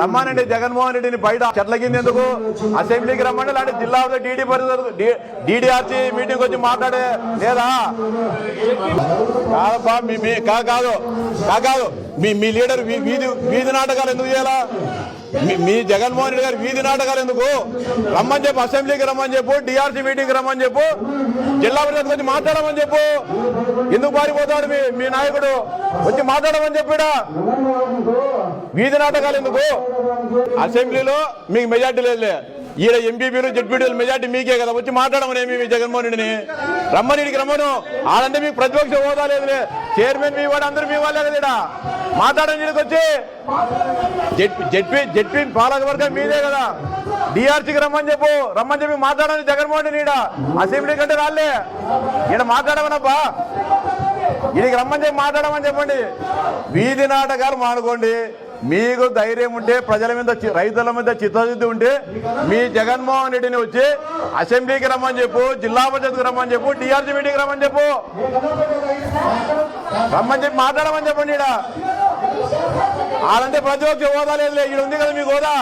రమ్మానండి జగన్మోహన్ రెడ్డిని బయట చెట్ల ఎందుకు? అసెంబ్లీకి రమ్మండి లేదంటే జిల్లా డీడీ పరిస్థితి డీడీఆర్సీ మీటింగ్ వచ్చి మాట్లాడే లేదా? కాదప్పా మీ మీ కాదు కాదు. మీ మీ లీడర్ వీధి వీధి నాటకాలు ఎందుకు చేయాలా? మీ- జగన్మోహన్ రెడ్డి గారు వీధి నాటకాలు ఎందుకు? రమ్మని చెప్పు అసెంబ్లీకి రమ్మని చెప్పు డిఆర్సీ మీటింగ్కి రమ్మని చెప్పు జిల్లా పరిషత్ వచ్చి మాట్లాడమని చెప్పు. ఎందుకు పారిపోతాడు మీ మీ నాయకుడు? వచ్చి మాట్లాడమని చెప్పాడా వీధి నాటకాలు ఎందుకు? అసెంబ్లీలో మీకు మెజార్టీ లేదులే. ఈడ ఎంపీపీలు జడ్పీటీలు మెజార్టీ మీకే కదా. వచ్చి మాట్లాడమని ఏమి మీ జగన్మోహన్ రెడ్డిని. రమ్మని రమ్మను. ఆడంటే మీకు ప్రతిపక్ష హోదా లేదులే. చైర్మన్ మీ వాడు అందరూ మీ వాళ్ళే కదా ఈడ? మాట్లాడని ఇక్కడికి వచ్చి. జెడ్- జెడ్పీ జెడ్పీ పాలక వర్గం మీదే కదా. డిఆర్సీకి రమ్మని చెప్పు. రమ్మని చెప్పి మాట్లాడండి జగన్మోహన్ రెడ్డి ఈడ. అసెంబ్లీ కంటే రాలే ఈడ మాట్లాడమనబ్బా. ఇడికి రమ్మని చెప్పి మాట్లాడమని చెప్పండి. వీధి నాటకాలు మానుకోండి. మీకు ధైర్యం ఉంటే ప్రజల మీద రైతుల మీద చిత్తశుద్ధి ఉంటే మీ జగన్మోహన్ రెడ్డిని వచ్చి అసెంబ్లీకి రమ్మని చెప్పు జిల్లా పరిషత్కి రమ్మని చెప్పు టీఆర్సీ మీటింగ్కి రమ్మని చెప్పు. రమ్మని చెప్పి మాట్లాడమని చెప్పండి ఇక్కడ ఆడంటే ప్రతి ఒక్క హోదా లేదు ఇక్కడ ఉంది కదా మీకు హోదా?